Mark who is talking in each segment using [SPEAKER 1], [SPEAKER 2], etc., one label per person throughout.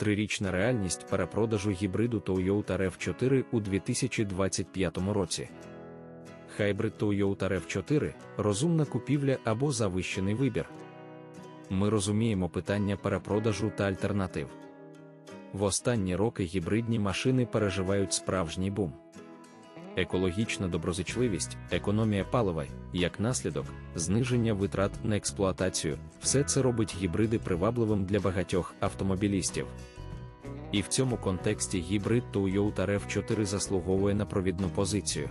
[SPEAKER 1] трирічна реальність перепродажу гібриду Toyota RAV4 у 2025 році. Хайбрид Toyota RAV4 – розумна купівля або завищений вибір. Ми розуміємо питання перепродажу та альтернатив. В останні роки гібридні машини переживають справжній бум. Екологічна доброзичливість, економія палива, як наслідок, зниження витрат на експлуатацію все це робить гібриди привабливим для багатьох автомобілістів. І в цьому контексті гібрид Toyota RAV4 заслуговує на провідну позицію.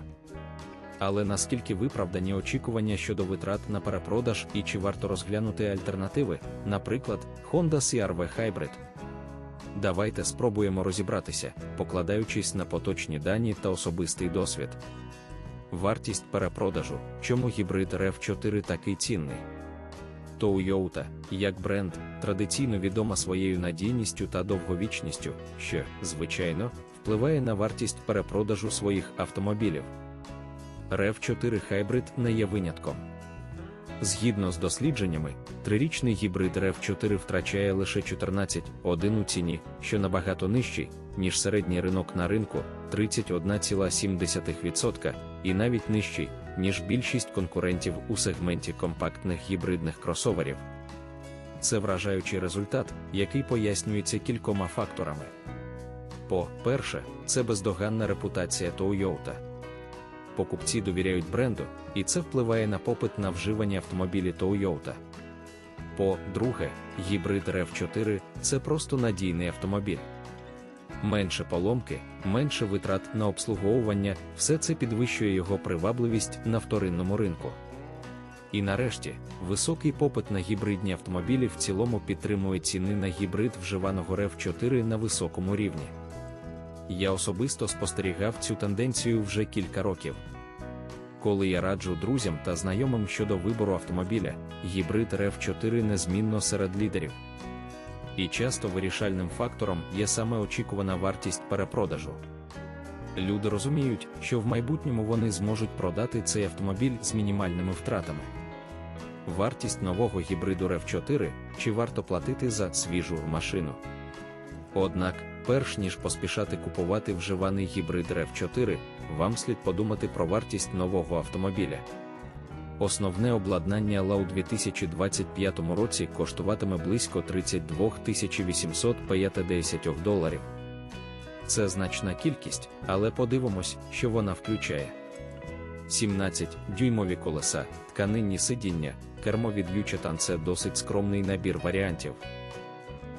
[SPEAKER 1] Але наскільки виправдані очікування щодо витрат на перепродаж і чи варто розглянути альтернативи, наприклад, Honda CR-V Hybrid? Давайте спробуємо розібратися, покладаючись на поточні дані та особистий досвід. Вартість перепродажу, чому гібрид RAV4 такий цінний. Toyota, як бренд, традиційно відома своєю надійністю та довговічністю, що, звичайно, впливає на вартість перепродажу своїх автомобілів. RAV4 Hybrid не є винятком. Згідно з дослідженнями, трирічний гібрид RAV4 втрачає лише 14,1 у ціні, що набагато нижчий, ніж середній ринок на ринку 31,7%, і навіть нижчий, ніж більшість конкурентів у сегменті компактних гібридних кросоверів. Це вражаючий результат, який пояснюється кількома факторами. По-перше, це бездоганна репутація Toyota покупці довіряють бренду, і це впливає на попит на вживані автомобілі Toyota. По-друге, гібрид RAV4 це просто надійний автомобіль. Менше поломки, менше витрат на обслуговування, все це підвищує його привабливість на вторинному ринку. І нарешті, високий попит на гібридні автомобілі в цілому підтримує ціни на гібрид вживаного RAV4 на високому рівні. Я особисто спостерігав цю тенденцію вже кілька років. Коли я раджу друзям та знайомим щодо вибору автомобіля, гібрид RAV4 незмінно серед лідерів. І часто вирішальним фактором є саме очікувана вартість перепродажу. Люди розуміють, що в майбутньому вони зможуть продати цей автомобіль з мінімальними втратами. Вартість нового гібриду RAV4 чи варто платити за свіжу машину. Однак, перш ніж поспішати купувати вживаний гібрид RAV4, вам слід подумати про вартість нового автомобіля. Основне обладнання ла у 2025 році коштуватиме близько 32 850 доларів. Це значна кількість, але подивимось, що вона включає. 17 дюймові колеса, тканинні сидіння, кермо від Ючетан це досить скромний набір варіантів.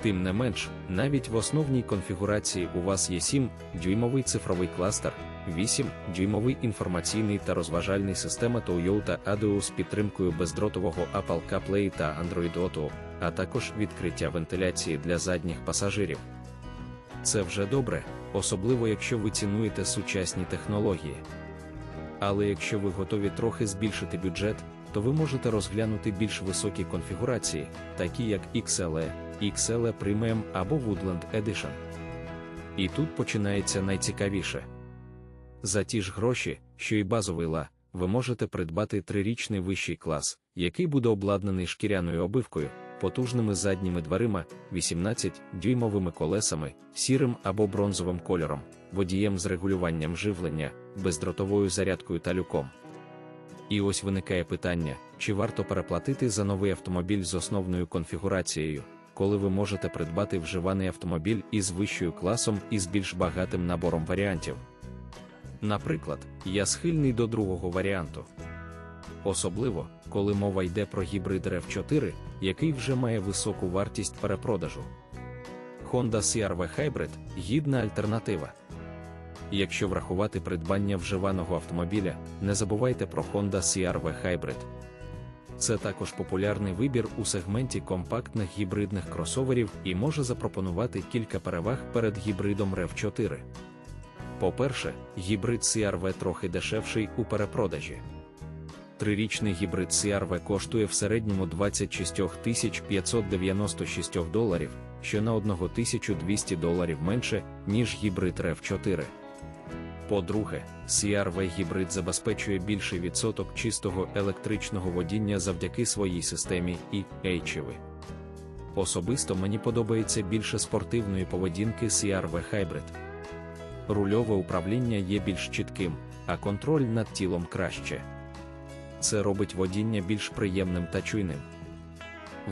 [SPEAKER 1] Тим не менш, навіть в основній конфігурації у вас є 7 дюймовий цифровий кластер, 8 дюймовий інформаційний та розважальний система Toyota ADO з підтримкою бездротового Apple CarPlay та Android Auto, а також відкриття вентиляції для задніх пасажирів. Це вже добре, особливо якщо ви цінуєте сучасні технології. Але якщо ви готові трохи збільшити бюджет, то ви можете розглянути більш високі конфігурації, такі як XLE, XLE Premium або Woodland Edition. І тут починається найцікавіше. За ті ж гроші, що і базовий ла, ви можете придбати трирічний вищий клас, який буде обладнаний шкіряною обивкою, потужними задніми дверима, 18-дюймовими колесами, сірим або бронзовим кольором, водієм з регулюванням живлення, бездротовою зарядкою та люком. І ось виникає питання, чи варто переплатити за новий автомобіль з основною конфігурацією, коли ви можете придбати вживаний автомобіль із вищою класом і з більш багатим набором варіантів. Наприклад, я схильний до другого варіанту. Особливо, коли мова йде про гібрид RAV4, який вже має високу вартість перепродажу. Honda CR-V Hybrid – гідна альтернатива. Якщо врахувати придбання вживаного автомобіля, не забувайте про Honda CR-V Hybrid. Це також популярний вибір у сегменті компактних гібридних кросоверів і може запропонувати кілька переваг перед гібридом RAV4. По-перше, гібрид CR-V трохи дешевший у перепродажі. Трирічний гібрид CR-V коштує в середньому 26 596 доларів, що на 1200 доларів менше, ніж гібрид RAV4. По-друге, CR-V гібрид забезпечує більший відсоток чистого електричного водіння завдяки своїй системі і HEV. Особисто мені подобається більше спортивної поведінки CR-V Hybrid. Рульове управління є більш чітким, а контроль над тілом краще. Це робить водіння більш приємним та чуйним.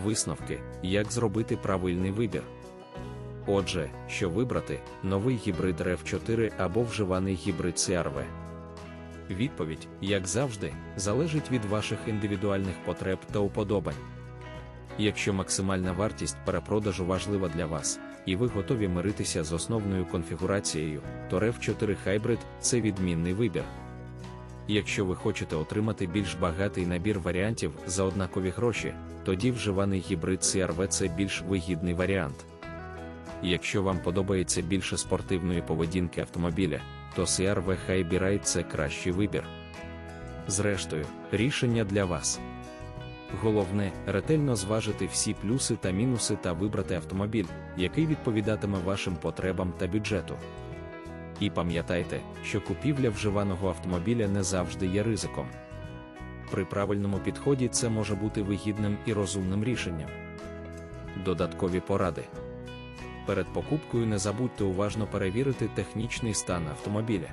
[SPEAKER 1] Висновки, як зробити правильний вибір. Отже, що вибрати новий гібрид rev 4 або вживаний гібрид CRV? Відповідь, як завжди, залежить від ваших індивідуальних потреб та уподобань. Якщо максимальна вартість перепродажу важлива для вас, і ви готові миритися з основною конфігурацією, то rev 4 Hybrid – це відмінний вибір. Якщо ви хочете отримати більш багатий набір варіантів за однакові гроші, тоді вживаний гібрид CRV це більш вигідний варіант. Якщо вам подобається більше спортивної поведінки автомобіля, то CRV Hybrid – це кращий вибір. Зрештою, рішення для вас. Головне ретельно зважити всі плюси та мінуси та вибрати автомобіль, який відповідатиме вашим потребам та бюджету. І пам'ятайте, що купівля вживаного автомобіля не завжди є ризиком. При правильному підході це може бути вигідним і розумним рішенням. Додаткові поради. Перед покупкою не забудьте уважно перевірити технічний стан автомобіля.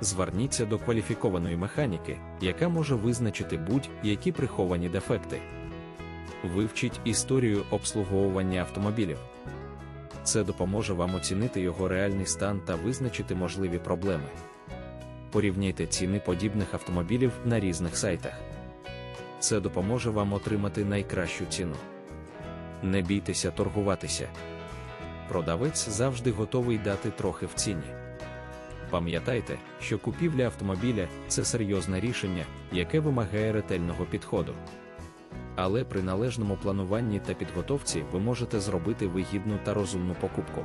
[SPEAKER 1] Зверніться до кваліфікованої механіки, яка може визначити будь-які приховані дефекти. Вивчіть історію обслуговування автомобілів. Це допоможе вам оцінити його реальний стан та визначити можливі проблеми. Порівняйте ціни подібних автомобілів на різних сайтах. Це допоможе вам отримати найкращу ціну. Не бійтеся торгуватися. Продавець завжди готовий дати трохи в ціні. Пам'ятайте, що купівля автомобіля це серйозне рішення, яке вимагає ретельного підходу. Але при належному плануванні та підготовці ви можете зробити вигідну та розумну покупку.